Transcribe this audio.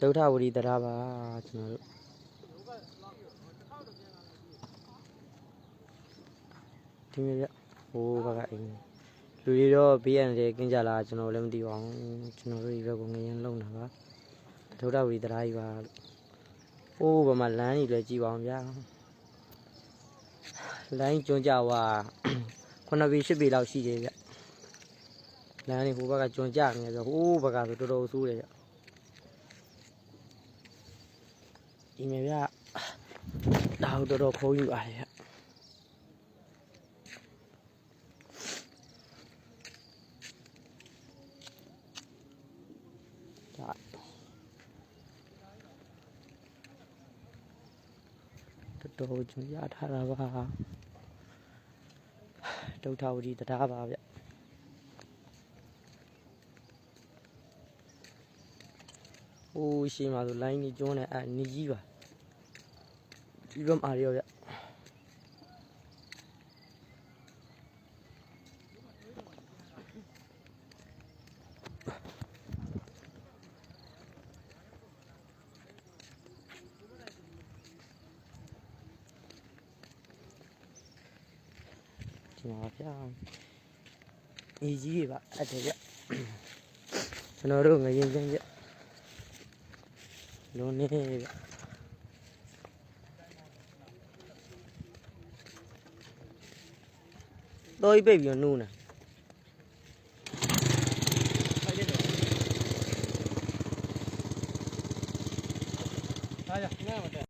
ဒုဋ္ဌဝရီတရားပါကျွန်တော်တို့ဒီမြေပြဟိုးဘက်ကအိမ်လူတွေတော့ဘေးရန်တွေကင်းကြလားကျွန်တော်လည်းမသိပါဘူးကျွန်တော်တို့ဒီဘက်ကငရင်လုံတာပါဒုဋ္ဌဝရီတရားကြီးပါဟိုးဘာမှလမ်းကြီးလည်းကြည်ပါအောင်ဗျာလမ်းကြီးကျွန်းကြွား9ပေ10ပေလောက်ရှိတယ်ဗျလမ်းလေးဟိုဘက်ကကျွန်းကြနေတယ်ဆိုဟိုးဘက်ကဆိုတော်တော်ဆိုးတယ်ဗျ ဒီမြေဗျဒါဟုတ်တော်တော်ခိုးယူပါတယ်ဗျဒါတော်တော်ကျွန်းရထားတာပါဒုဋ္ဌဝတီတရားပါဗျ ဟိုးရှိမှဆိုလိုင်းကြီးကျွန်းနေအဲ့နီကြီးပါဒီဘက်မှာရောဗျဒီမှာဗျနီကြီးတွေပါအဲ့တယ်ဗျကျွန်တော်တို့ငရင်ချင်းဗျ လုံးနေဗျတော့ပြိတ်ပြီးတော့နူးနေလာကြညမတက်